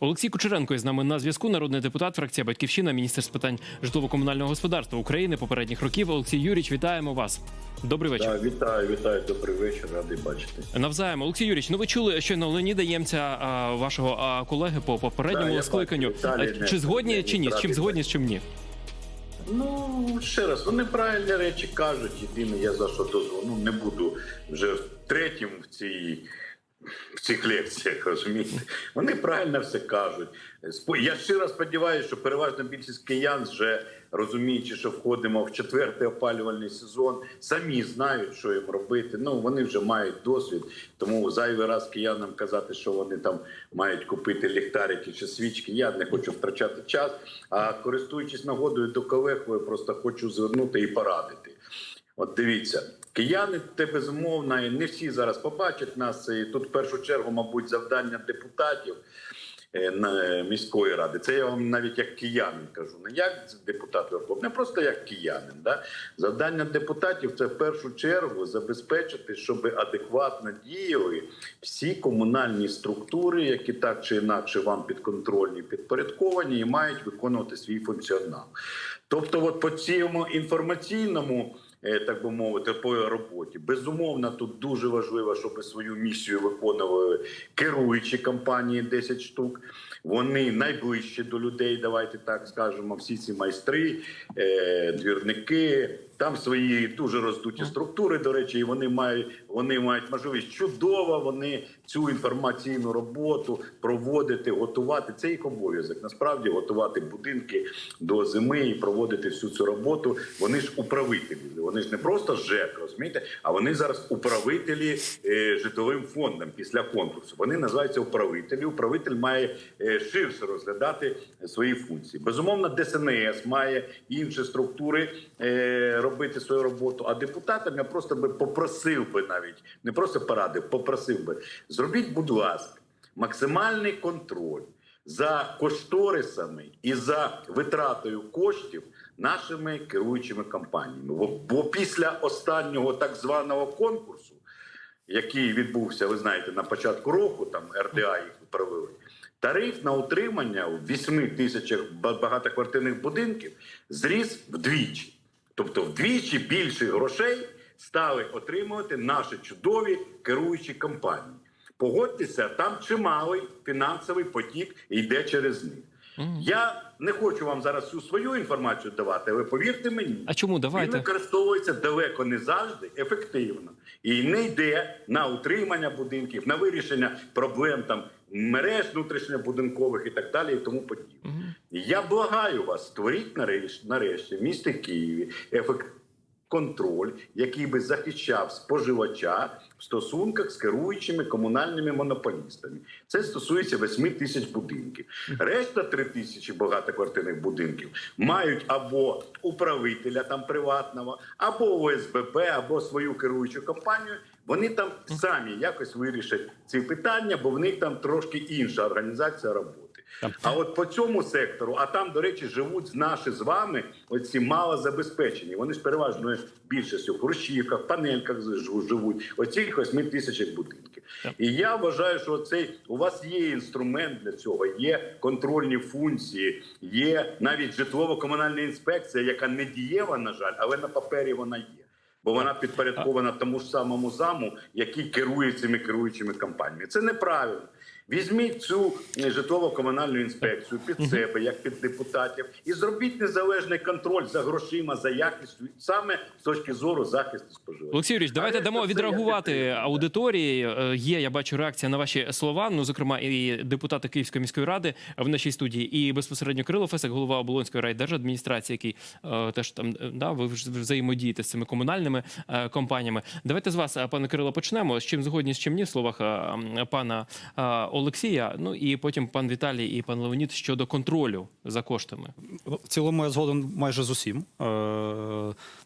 Олексій Кучеренко із нами на зв'язку. Народний депутат, фракція Батьківщина, міністр з питань житлово-комунального господарства України попередніх років. Олексій Юрійович, вітаємо вас. Добрий вечір. Так, вітаю, вітаю, добрий вечір, радий бачити. Навзаєм, Олексій Юрійович, ну ви чули щойно Леоніда Ємця, а, вашого а, колеги по попередньому Да, скликанню. бачу, А, Чи згодні, не чи ні? З чим згодні, з чим ні? Ну, ще раз, вони правильні речі кажуть. Єдине, я за що дозволу. Ну, не буду вже третім в цій. В цих лекціях розумієте, вони правильно все кажуть. Я щиро сподіваюся, що переважна більшість киян, вже розуміючи, що входимо в четвертий опалювальний сезон, самі знають, що їм робити. Ну вони вже мають досвід. Тому зайвий раз киянам казати, що вони там мають купити ліхтарики чи свічки. Я не хочу втрачати час. А користуючись нагодою до колег, просто хочу звернути і порадити. От дивіться, кияни те безумовно, і не всі зараз побачать нас. І тут в першу чергу, мабуть, завдання депутатів е, міської ради. Це я вам навіть як киянин кажу. Не як депутат Верховний, не просто як киянин. Да? Завдання депутатів це в першу чергу забезпечити, щоб адекватно діяли всі комунальні структури, які так чи інакше вам підконтрольні, підпорядковані і мають виконувати свій функціонал. Тобто, от по цьому інформаційному. Е, Так би мовити, по роботі безумовно, тут дуже важливо, щоб свою місію виконували керуючі компанії 10 штук. Вони найближчі до людей. Давайте так скажемо. Всі ці майстри, е, двірники. Там свої дуже роздуті структури. До речі, і вони мають вони мають можливість чудово. Вони цю інформаційну роботу проводити, готувати. Це їх обов'язок. Насправді готувати будинки до зими і проводити всю цю роботу. Вони ж управителі. Вони ж не просто ЖЕК, розумієте, а вони зараз управителі е, житловим фондом після конкурсу. Вони називаються управителі. Управитель має е, ширше розглядати свої функції. Безумовно, ДСНС має інші структури е, робити свою роботу. А депутатам я просто би попросив би навіть не просто порадив, попросив би зробіть, будь ласка, максимальний контроль за кошторисами і за витратою коштів нашими керуючими компаніями. Бо, бо після останнього так званого конкурсу, який відбувся, ви знаєте, на початку року, там РДА їх провели. Тариф на утримання в 8 тисячах багатоквартирних будинків зріс вдвічі. Тобто вдвічі більше грошей стали отримувати наші чудові керуючі компанії. Погодьтеся, там чималий фінансовий потік йде через них. Я не хочу вам зараз всю свою інформацію давати, але повірте мені, А чому він використовується далеко не завжди ефективно і не йде на утримання будинків, на вирішення проблем там мереж внутрішньобудинкових і так далі, і тому подібне. Я благаю вас, створіть нарешті, нарешті в місті Києві ефект. Контроль, який би захищав споживача в стосунках з керуючими комунальними монополістами, це стосується 8 тисяч будинків. Решта 3 тисячі багатоквартирних будинків мають або управителя там приватного, або ОСББ, або свою керуючу компанію. Вони там самі якось вирішать ці питання, бо в них там трошки інша організація роботи. А от по цьому сектору, а там, до речі, живуть наші з вами оці малозабезпечені. Вони ж переважно більшістю в хрущівках, панельках живуть, оцих 8 тисячах будинків. І я вважаю, що цей у вас є інструмент для цього, є контрольні функції, є навіть житлово-комунальна інспекція, яка не дієва, на жаль, але на папері вона є. Бо вона підпорядкована тому ж самому заму, який керує цими керуючими компаніями. Це неправильно. Візьміть цю е, житлово-комунальну інспекцію під себе, як під депутатів, і зробіть незалежний контроль за грошима, за якістю, саме з точки зору захисту споживачів. Олексій Юрійович, давайте Але дамо відреагувати аудиторії. Е, Є, я бачу реакція на ваші слова. Ну, зокрема, і депутати Київської міської ради в нашій студії, і безпосередньо Кирило Фесик, голова Оболонської райдержадміністрації, який е, теж там е, да, ви взаємодієте з цими комунальними е, компаніями. Давайте з вас, пане Кирило, почнемо. З чим згодні, з чим ні в словах е, пана е, Олексія. Ну і потім пан Віталій і пан Леонід щодо контролю за коштами. В цілому я згоден майже з усім. Е,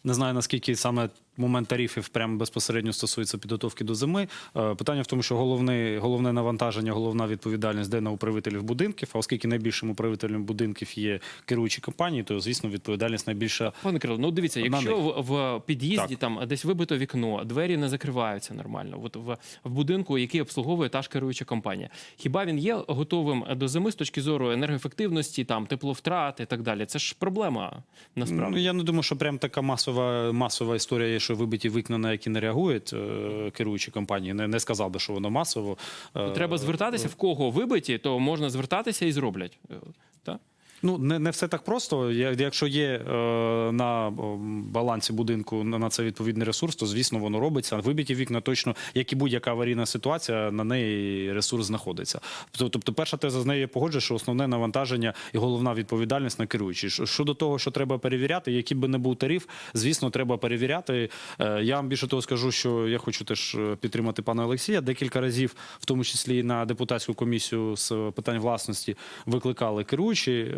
Не знаю наскільки саме момент тарифів прямо безпосередньо стосується підготовки до зими. Е, Питання в тому, що головне, головне навантаження, головна відповідальність де на управителів будинків. А оскільки найбільшим управителем будинків є керуючі компанії, то звісно відповідальність найбільша. Пане Кирило, ну дивіться, якщо них. в, в під'їзді Так. там десь вибито вікно, двері не закриваються нормально. От в, в будинку, який обслуговує та ж керуюча компанія. Хіба він є готовим до зими з точки зору енергоефективності, там тепловтрат і так далі? Це ж проблема насправді. Ну, я не думаю, що прям така масова, масова історія є, що вибиті вікна, на які не реагують е, керуючі компанії. Не, не сказав би, що воно масово. Е, Треба звертатися в кого вибиті, то можна звертатися і зроблять. Е, Так? Ну, не, не все так просто. Якщо є е, на балансі будинку на, це відповідний ресурс, то звісно воно робиться. Вибиті вікна точно, як і будь-яка аварійна ситуація, на неї ресурс знаходиться. Тобто, перша теза з нею я погоджую, що основне навантаження і головна відповідальність на керуючі. Щодо того, що треба перевіряти, який би не був тариф, звісно, треба перевіряти. Е, Я вам більше того скажу, що я хочу теж е, підтримати пана Олексія. Декілька разів, в тому числі і на депутатську комісію з питань власності, викликали керуючі,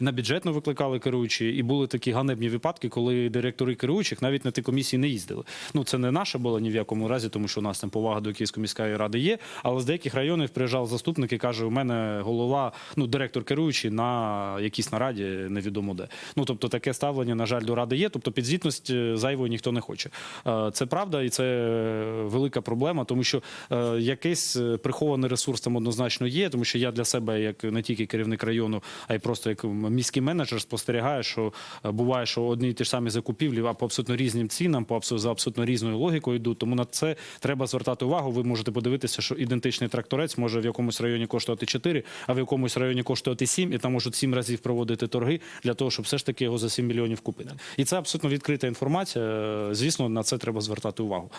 на бюджетну викликали керуючі, і були такі ганебні випадки, коли директори керуючих навіть на ті комісії не їздили. Ну це не наша була ні в якому разі, тому що у нас там повага до Київської міської ради є. Але з деяких районів приїжджав заступник і каже: у мене голова, ну директор керуючий на якійсь нараді, невідомо де. Ну тобто таке ставлення, на жаль, до ради є. Тобто підзвітність е, зайвої ніхто не хоче. Е, Це правда, і це е, велика проблема, тому що е, якийсь е, прихований ресурс там однозначно є, тому що я для себе, як не тільки керівник району, а й просто як міський менеджер, спостерігаю, що е, буває, що одні й ті ж самі закупівлі а по абсолютно різним цінам, по абсо- за абсолютно різною логікою йдуть. Тому на це треба звертати увагу. Ви можете подивитися, що ідентичний тракторець може в якомусь районі коштувати 4, а в якомусь районі коштувати 7, і там можуть 7 разів проводити торги для того, щоб все ж таки його за 7 мільйонів купити. І це абсолютно відкрита інформація. Е, Звісно, на це треба звертати увагу.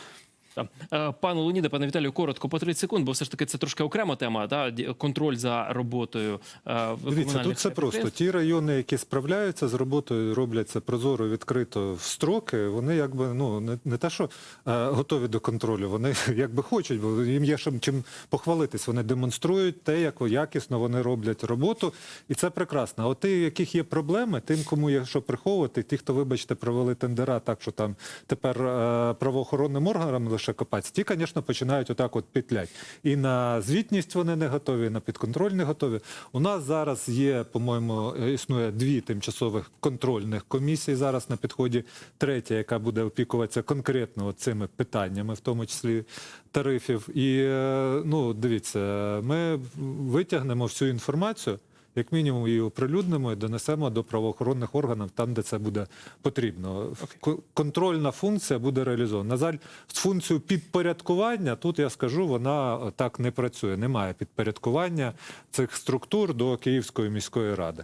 Е, Пане Леоніде, пане Віталію, коротко по 30 секунд, бо все ж таки це трошки окрема тема. Ді- Контроль за роботою. е, Дивіться, тут все просто. Ті райони, які справляються з роботою, роблять це прозоро, відкрито в строки. Вони якби ну не, не те, що е, готові до контролю, вони якби хочуть, бо їм є чим, чим похвалитись. Вони демонструють те, як якісно вони роблять роботу, і це прекрасно. А от ті, яких є проблеми, тим, кому є що приховувати, ті, хто, вибачте, провели тендера, так що там тепер е, правоохоронним органам лише копаться, ті, звісно, починають отак от петлять. І на звітність вони не готові, і на підконтроль не готові. У нас зараз є, по-моєму, е, існує дві тимчасових контрольних комісії. Зараз на підході третя, яка буде опікуватися конкретно цими питаннями, в тому числі тарифів. І е, ну, дивіться, ми витягнемо всю інформацію. Як мінімум її оприлюднимо і донесемо до правоохоронних органів там, де це буде потрібно. К- Контрольна функція буде реалізована. На жаль, функцію підпорядкування тут я скажу, вона так не працює. Немає підпорядкування цих структур до Київської міської ради.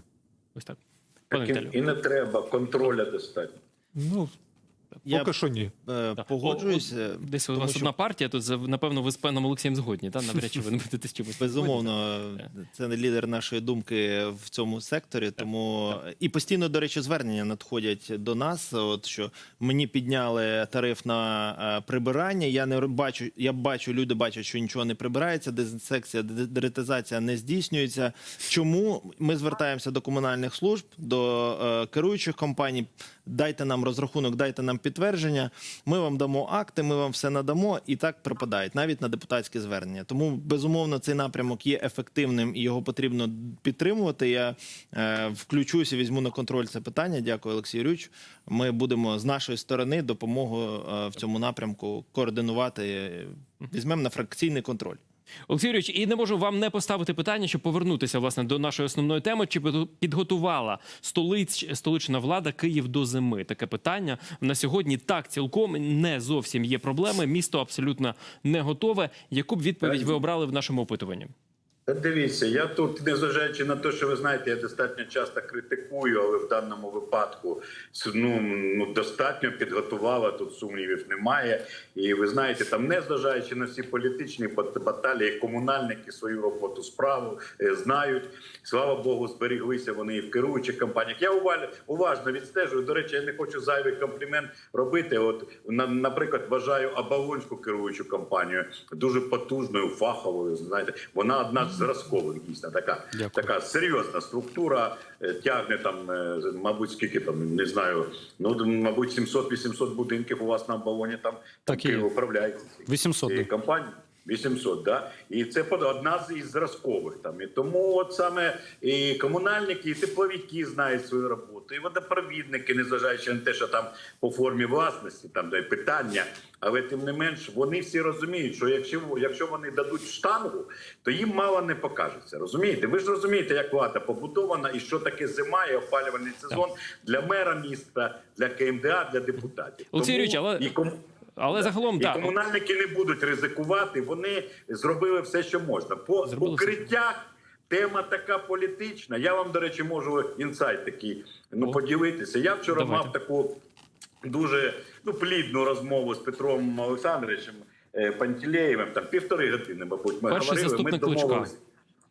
Ось так. Пане Так і- і не треба, контроля достатньо. Ну Я поки що ні. е, Так. погоджуюсь. О, е, о, Десь у вас що- одна партія, тут за- напевно ви з паном Олексієм згодні, та? навряд чи ви не будете з чимось. Безумовно, це не лідер нашої думки в цьому секторі. Тому і постійно, до речі, звернення надходять до нас. От що мені підняли тариф на е, прибирання. Я не бачу, я бачу, люди бачать, що нічого не прибирається, дезінсекція, де- деретизація не здійснюється. Чому ми звертаємося до комунальних служб, до е, керуючих компаній? Дайте нам розрахунок, дайте нам підтвердження. Ми вам дамо акти, ми вам все надамо, і так пропадають навіть на депутатські звернення. Тому безумовно цей напрямок є ефективним і його потрібно підтримувати. Я е, включуся, візьму на контроль це питання. Дякую, Олексій Юрійович. Ми будемо з нашої сторони допомогу е, в цьому напрямку координувати. Візьмемо на фракційний контроль. Олексій Юрійович, і не можу вам не поставити питання, щоб повернутися власне до нашої основної теми. Чи підго- підготувала столиць, столична влада Київ до зими? Таке питання на сьогодні так цілком не зовсім є проблеми. Місто абсолютно не готове. Яку б відповідь ви обрали в нашому опитуванні? Дивіться, я тут, незважаючи на те, що ви знаєте, я достатньо часто критикую, але в даному випадку ну, ну достатньо підготувала, тут сумнівів немає. І ви знаєте, там незважаючи на всі політичні баталії, комунальники свою роботу справу е, знають. Слава Богу, зберіглися вони і в керуючих компаніях. Я уваж- уважно відстежую. До речі, я не хочу зайвий комплімент робити. От на- наприклад, вважаю Оболонську керуючу компанію дуже потужною, фаховою. Знаєте, вона одна з зразкових дійсно така, Дякую. така серйозна структура. е, Тягне там, е, мабуть, скільки там не знаю. Ну мабуть, 700-800 будинків у вас на балоні там, там управляється 800, цією да. компанією. 800, да? І це одна з із зразкових там. І тому от саме і комунальники, і тепловики знають свою роботу, і водопровідники, незважаючи на те, що там по формі власності, там де питання. Але тим не менш, вони всі розуміють, що якщо, якщо вони дадуть штангу, то їм мало не покажеться. Розумієте? Ви ж розумієте, як влада побудована і що таке зима і опалювальний сезон для мера міста, для КМДА, для депутатів. Олексій Тому Юрійович, але- і кому- Але загалом, і так. комунальники не будуть ризикувати. Вони зробили все, що можна. По Зробили все. укриттях тема така політична. Я вам, до речі, можу інсайт такий ну, О. поділитися. Я вчора Давайте. мав таку дуже ну, плідну розмову з Петром Олександровичем е, Пантелеєвим. Там півтори години, мабуть, ми Перший говорили. Ми домовились.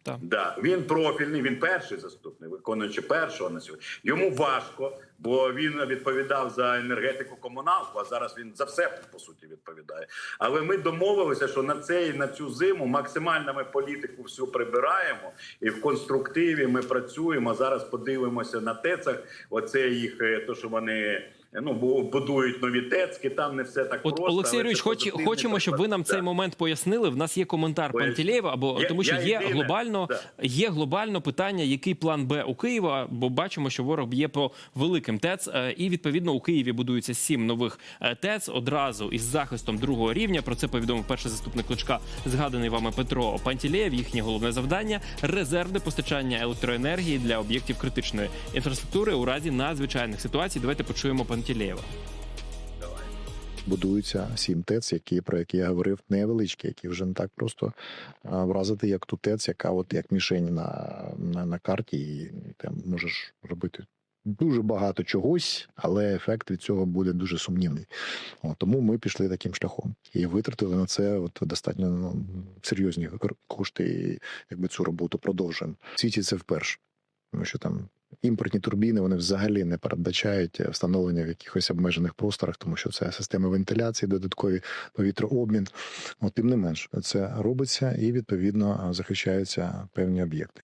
Так. Да, він профільний, він перший заступник, виконуючи першого на сьогодні. Йому важко, бо він відповідав за енергетику комуналку, а зараз він за все по суті відповідає. Але ми домовилися, що на цей на цю зиму максимально ми політику всю прибираємо, і в конструктиві ми працюємо. Зараз подивимося на тецах. Оце їх е, то, що вони. Ну, бу- будують нові тецьки, там не все так От просто. Олексій Юрійович, хоч, хочемо, щоб ви нам цей момент пояснили. В нас є коментар Поясню. Пантелєєва, або Я- тому, що я є єдине, глобально, да. є глобально питання, який план Б у Києва, бо бачимо, що ворог б'є по великим ТЕЦ, е, і відповідно у Києві будується сім нових е, ТЕЦ одразу із захистом другого рівня. Про це повідомив перший заступник Кличка, згаданий вами Петро Пантелєєв. Їхнє головне завдання резервне постачання електроенергії для об'єктів критичної інфраструктури у разі надзвичайних ситуацій. Давайте почуємо Пантелєєва. Будуються сім ТЕЦ, які про які я говорив, невеличкі, які вже не так просто вразити, як ту ТЕЦ, яка от як мішень на, на, на карті, і там можеш робити. Дуже багато чогось, але ефект від цього буде дуже сумнівний. От, тому ми пішли таким шляхом і витратили на це от достатньо ну, серйозні кошти, і якби цю роботу продовжуємо. В світі це вперше, тому що там імпортні турбіни вони взагалі не передбачають встановлення в якихось обмежених просторах, тому що це системи вентиляції, додаткові повітрообмін. От, тим не менш, це робиться і відповідно захищаються певні об'єкти.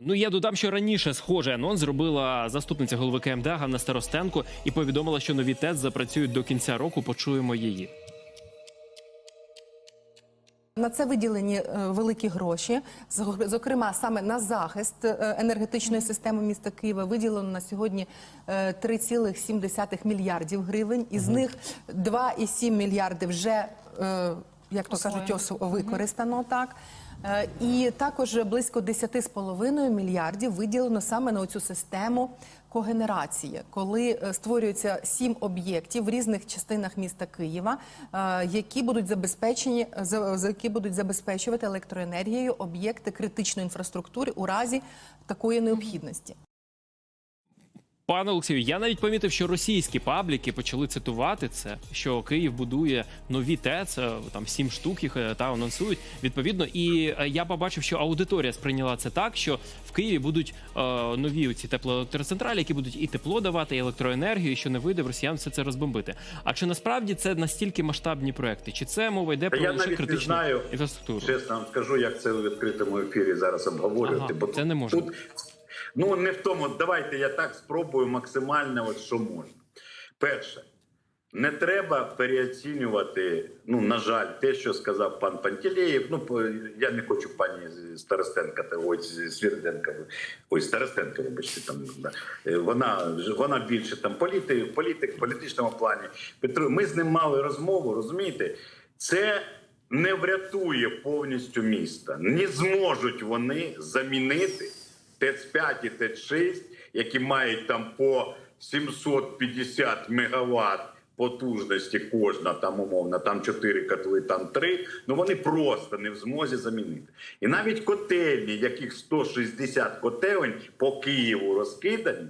Ну я додам, що раніше схожий анонс зробила заступниця голови КМДА Ганна Старостенко і повідомила, що нові ТЕЦ запрацюють до кінця року. Почуємо її. На це виділені е, великі гроші. Зокрема, саме на захист е, енергетичної системи міста Києва виділено на сьогодні е, 3,7 мільярдів гривень. Із них 2,7 мільярди вже, е, як то кажуть, використано так. Е, І також близько 10,5 мільярдів виділено саме на цю систему когенерації, коли е, створюється сім об'єктів в різних частинах міста Києва, е, які будуть забезпечені за, за які будуть забезпечувати електроенергією об'єкти критичної інфраструктури у разі такої необхідності. Пане Олексію, я навіть помітив, що російські пабліки почали цитувати це, що Київ будує нові ТЕЦ, е, там сім штук їх е, та анонсують. Відповідно, і е, я побачив, що аудиторія сприйняла це так, що в Києві будуть е, нові ці теплоелектроцентралі, які будуть і тепло давати, і електроенергію, і що не вийде в росіян все це розбомбити. А чи насправді це настільки масштабні проекти? Чи це мова йде про я лише навіть не критичну знаю, інфраструктуру? Чесно вам скажу, як це у відкритому ефірі зараз обговорювати. Ага, бо це не можна. Тут, ну не в тому. Давайте я так спробую максимально, от що можна. Перше, не треба переоцінювати. Ну на жаль, те, що сказав пан Пантелеєв. Ну я не хочу пані Старостенка та ось Свірденка. Ой, Старостенка, вибачте, там да. Вона вона більше там політик, політик в політичному плані. Петро, ми з ним мали розмову. Розумієте, це не врятує повністю міста. Не зможуть вони замінити ТЕЦ-5 і ТЕЦ-6, які мають там по 750 мегаватт потужності кожна, там умовно, там 4 котли, там 3, ну вони просто не в змозі замінити. І навіть котельні, яких 160 котелень по Києву розкидані,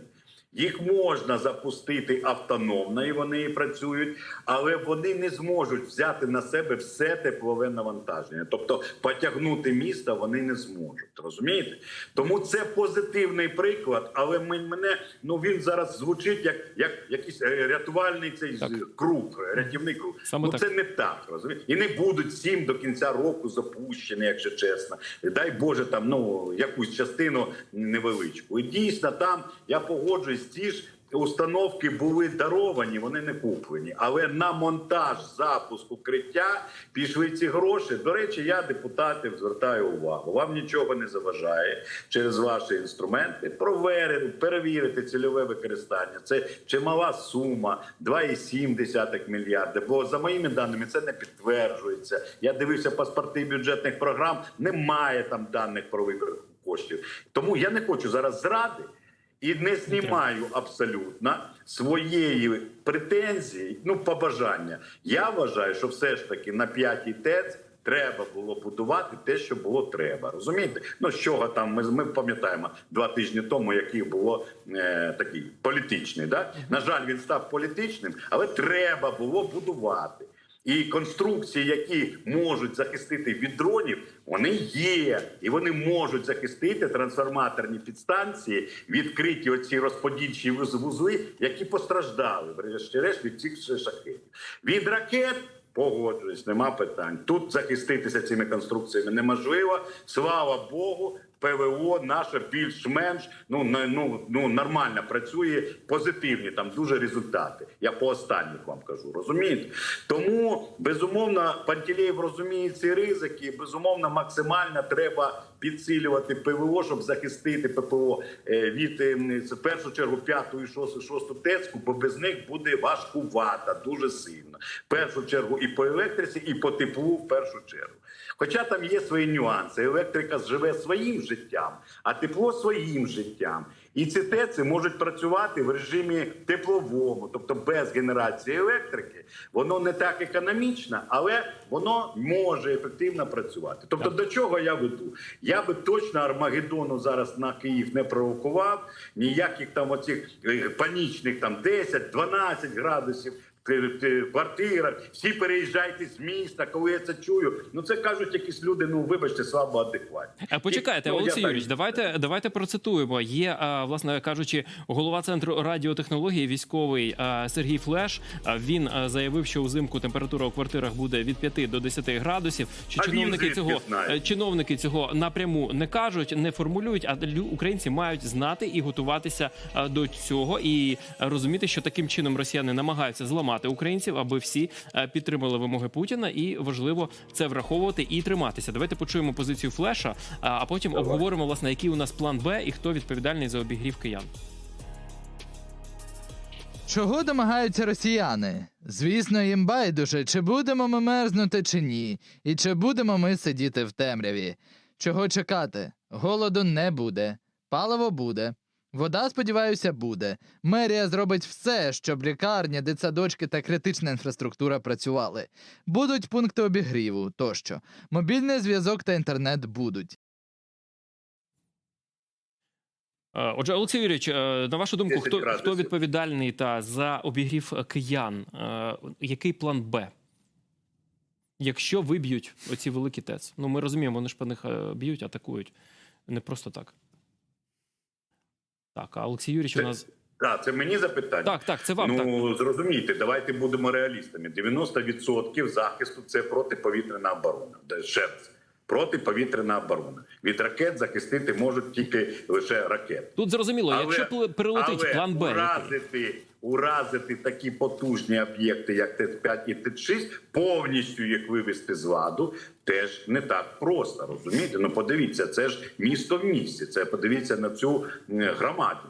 їх можна запустити автономно, і вони і працюють, але вони не зможуть взяти на себе все теплове навантаження. Тобто потягнути місто вони не зможуть. Розумієте? Тому це позитивний приклад, але мене ну він зараз звучить як, як якийсь е, рятувальний цей Так. круг, рятівний круг. Саме ну так. це не так, розумієте? І не будуть сім до кінця року запущені, якщо чесно. Дай Боже, там ну якусь частину невеличку. І дійсно там я погоджуюсь, ті ж установки були даровані, вони не куплені. Але на монтаж, запуск укриття пішли ці гроші. До речі, я депутатів звертаю увагу. Вам нічого не заважає через ваші інструменти провери- перевірити цільове використання. Це чимала сума 2,7 мільярда. Бо за моїми даними це не підтверджується. Я дивився паспорти бюджетних програм. Немає там даних про викор коштів. Тому я не хочу зараз зради і не знімаю абсолютно своєї претензії, ну побажання. Я вважаю, що все ж таки на п'ятій ТЕЦ. Треба було будувати те, що було треба. Розумієте? Ну з чого там ми, ми пам'ятаємо два тижні тому, який було е, такий політичний. Да? На жаль, він став політичним, але треба було будувати. І конструкції, які можуть захистити від дронів, вони є, і вони можуть захистити трансформаторні підстанції, відкриті оці розподільчі вузли, які постраждали врешті-решт від цих шахетів. Від ракет. Погоджуюсь, нема питань. Тут захиститися цими конструкціями неможливо. Слава Богу, ПВО наше більш-менш ну, ну, ну нормально працює, позитивні там дуже результати. Я по останніх вам кажу, розумієте? Тому безумовно Пантелеєв розуміє ці ризики. Безумовно, максимально треба підсилювати ПВО, щоб захистити ППО е, від е, в першу чергу п'яту і шосту, шосту тецьку, бо без них буде важкувато, дуже сильно. В першу чергу і по електриці, і по теплу в першу чергу. Хоча там є свої нюанси. Електрика живе своїм життям, а тепло своїм життям. І ці ТЕЦи можуть працювати в режимі тепловому, тобто без генерації електрики. Воно не так економічно, але воно може ефективно працювати. Тобто, до чого я веду? Я би точно Армагеддону зараз на Київ не провокував. Ніяких там оцих е, панічних там 10-12 градусів в всі переїжджайте з міста, коли я це чую. Ну це кажуть якісь люди, ну вибачте, слабо адекватні. А почекайте, Ну, Олексій так- Юрійович, давайте давайте процитуємо. Є, власне кажучи, голова центру радіотехнології, військовий Сергій Флеш. Він заявив, що взимку температура у квартирах буде від 5 до 10 градусів. Чи А чиновники цього знає? е, чиновники цього напряму не кажуть, не формулюють, а українці мають знати і готуватися до цього, і розуміти, що таким чином росіяни намагаються зламати українців, аби всі підтримали вимоги Путіна, і важливо це враховувати і триматися. Давайте почуємо позицію Флеша, а а потім обговоримо власне, який у нас план Б і хто відповідальний за обігрів киян. Чого домагаються росіяни? Звісно, їм байдуже, чи будемо ми мерзнути чи ні, і чи будемо ми сидіти в темряві. Чого чекати? Голоду не буде, паливо буде. Вода, сподіваюся, буде. Мерія зробить все, щоб лікарні, дитсадочки та критична інфраструктура працювали. Будуть пункти обігріву тощо. Мобільний зв'язок та інтернет будуть. Е, Отже, Олексій Юрійович, е, на вашу думку, хто, хто відповідальний та за обігрів киян? Е, Який план Б? Якщо виб'ють оці великі ТЕЦ? Ну, ми розуміємо, вони ж по них б'ють, атакують. Не просто так. Так, а Олексій Юрійович у нас. так, це мені запитання. Так, так, це вам так. ну зрозумійте, давайте будемо реалістами. 90% захисту це протиповітряна оборона. Ще раз. Протиповітряна оборона. Від ракет захистити можуть тільки лише ракети. Тут зрозуміло, якщо прилетить але план Б. який? Уразити, такі потужні об'єкти, як ТЕЦ-5 і ТЕЦ-6, повністю їх вивести з ладу, теж не так просто. Розумієте? Ну подивіться, це ж місто в місті. Це подивіться на цю громадину.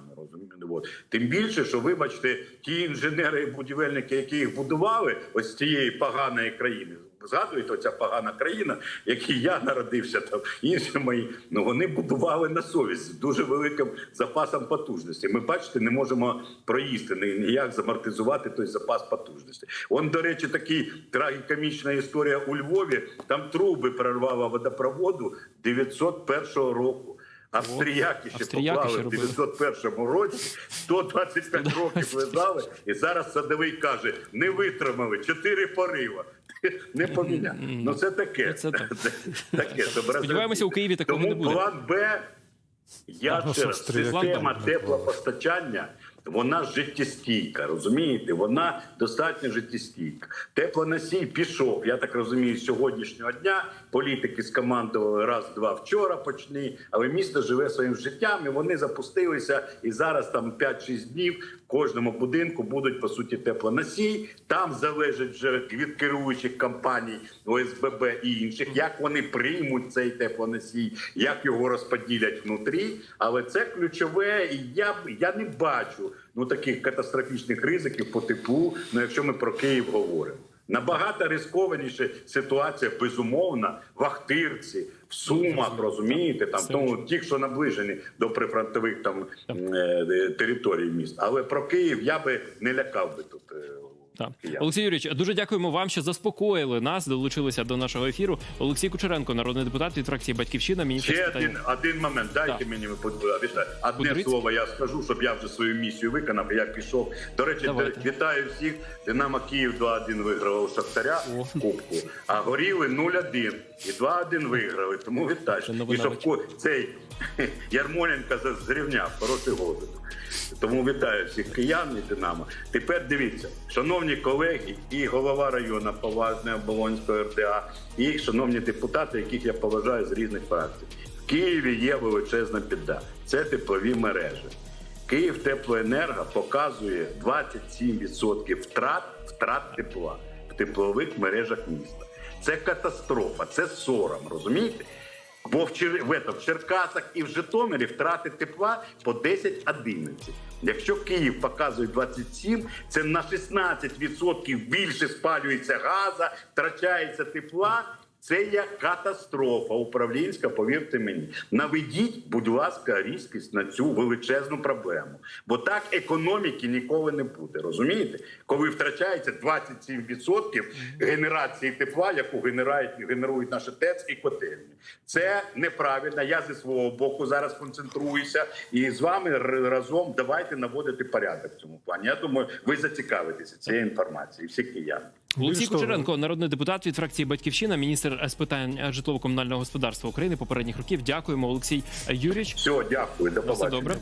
От. Тим більше, що вибачте, ті інженери і будівельники, які їх будували, ось цієї поганої країни. Згадуєте, оця погана країна, в якій я народився, там інші мої, ну вони будували на совість з дуже великим запасом потужності. Ми бачите, не можемо проїсти ніяк замортизувати той запас потужності. Он, до речі, такий трагікомічна історія у Львові. Там труби прорвало водопроводу 901 року. Австріяки ще Австріяки поклали в 901 році, 125 років лежали, і зараз садовий каже: не витримали, чотири порива. Не поміняв. Ну це таке. Це так. Таке. Сподіваємося, у Києві такого Тому не буде. план Б. Я раз, стріляти система теплопостачання Вона життєстійка, розумієте? Вона достатньо життєстійка. Теплоносій пішов. Я так розумію, з сьогоднішнього дня політики скомандували раз-два вчора почни, але місто живе своїм життям, і вони запустилися. І зараз там 5-6 днів кожному будинку будуть по суті теплоносій. Там залежить вже від керуючих компаній ОСББ і інших, як вони приймуть цей теплоносій, як його розподілять внутрі. Але це ключове, і я я не бачу ну таких катастрофічних ризиків по теплу. Ну якщо ми про Київ говоримо. Набагато рискованіша ситуація, безумовно, в Ахтирці, в Сумах, розумієте, там тому ті, що наближені до прифронтових там е, територій міст. Але про Київ я би не лякав би тут. Так. Олексій Юрійович, дуже дякуємо вам, що заспокоїли нас, долучилися до нашого ефіру. Олексій Кучеренко, народний депутат від фракції Батьківщина, міністр Ще питань. один, один момент. Дайте Так. мені Віталій, одне Подивіться. слово. Я скажу, щоб я вже свою місію виконав. Я пішов. До речі, Давайте. вітаю всіх. Динамо Київ 2-1 виграв у Шахтаря О. в Кубку, а горіли 0-1 і 2-1 виграли. Тому вітаю. І щоб цей Ярмоленко за- зрівняв хороший гол. Тому вітаю всіх киян і Динамо. Тепер дивіться, шановні колеги, і голова району поважної Оболонської РДА, і шановні депутати, яких я поважаю з різних фракцій. В Києві є величезна біда. Це теплові мережі. Київ Теплоенерго показує 27% втрат, втрат тепла в теплових мережах міста. Це катастрофа, це сором, розумієте? Бо в, Чер... в, этом, в Черкасах і в Житомирі втрати тепла по 10-11. Якщо Київ показує 27, це на 16% більше спалюється газа, втрачається тепла. Це є катастрофа управлінська, повірте мені. Наведіть, будь ласка, різкість на цю величезну проблему. Бо так економіки ніколи не буде. Розумієте? Коли втрачається 27% генерації тепла, яку генерують, генерують наші ТЕЦ і котельні. Це неправильно. Я зі свого боку зараз концентруюся і з вами разом давайте наводити порядок в цьому плані. Я думаю, ви зацікавитеся цією інформацією, всі кияни. Олексій Кучеренко, народний депутат від фракції Батьківщина, міністр з питань житлово-комунального господарства України попередніх років. Дякуємо, Олексій Юрійович. Все, дякую, до побачення. все добре.